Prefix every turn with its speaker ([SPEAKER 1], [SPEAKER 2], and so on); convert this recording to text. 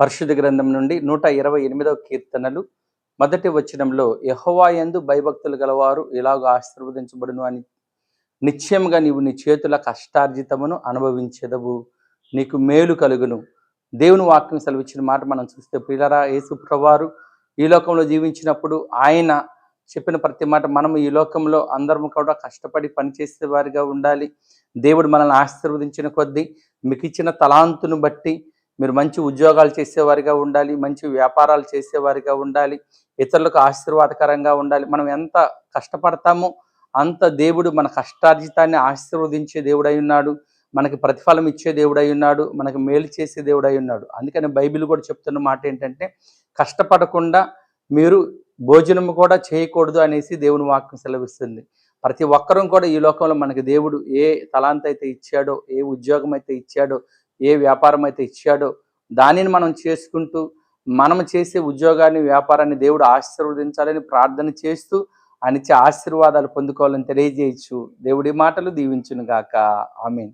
[SPEAKER 1] పరిశుద్ధ గ్రంథం నుండి నూట ఇరవై ఎనిమిదవ కీర్తనలు. మొదటి వచనంలో యహోవాయందు భయభక్తులు గలవారు ఇలాగ ఆశీర్వదించబడును అని. నిశ్చయంగా నీవు నీ చేతుల కష్టార్జితమును అనుభవించేదవు. నీకు మేలు కలుగును. దేవుని వాక్యం సెలవిచ్చిన మాట మనం చూస్తే పిల్లరా యేసు ఈ లోకంలో జీవించినప్పుడు ఆయన చెప్పిన ప్రతి మాట మనం ఈ లోకంలో అందరం కూడా కష్టపడి పనిచేసే వారిగా ఉండాలి. దేవుడు మనల్ని ఆశీర్వదించిన కొద్దీ మీకు ఇచ్చిన తలాంతును బట్టి మీరు మంచి ఉద్యోగాలు చేసేవారిగా ఉండాలి మంచి వ్యాపారాలు చేసేవారిగా ఉండాలి ఇతరులకు ఆశీర్వాదకరంగా ఉండాలి. మనం ఎంత కష్టపడతామో అంత దేవుడు మన కష్టార్జితాన్ని ఆశీర్వదించే దేవుడై ఉన్నాడు మనకి ప్రతిఫలం ఇచ్చే దేవుడై ఉన్నాడు మనకి మేలు చేసే దేవుడై ఉన్నాడు. అందుకని బైబిల్ కూడా చెప్తున్న మాట ఏంటంటే కష్టపడకుండా మీరు భోజనం కూడా చేయకూడదు అనేసి దేవుని వాక్యం సెలవిస్తుంది. ప్రతి ఒక్కరూ కూడా ఈ లోకంలో మనకి దేవుడు ఏ తలాంత అయితే ఇచ్చాడో ఏ ఉద్యోగం అయితే ఇచ్చాడో ఏ వ్యాపారం అయితే ఇచ్చాడో దానిని మనం చేసుకుంటూ మనం చేసే ఉద్యోగాన్ని వ్యాపారాన్ని దేవుడు ఆశీర్వదించాలని ప్రార్థన చేస్తూ ఆయన ఇచ్చే ఆశీర్వాదాలు పొందుకోవాలని తెలియజేయచ్చు. దేవుడి మాటలు దీవించునుగాక. ఆమెన్.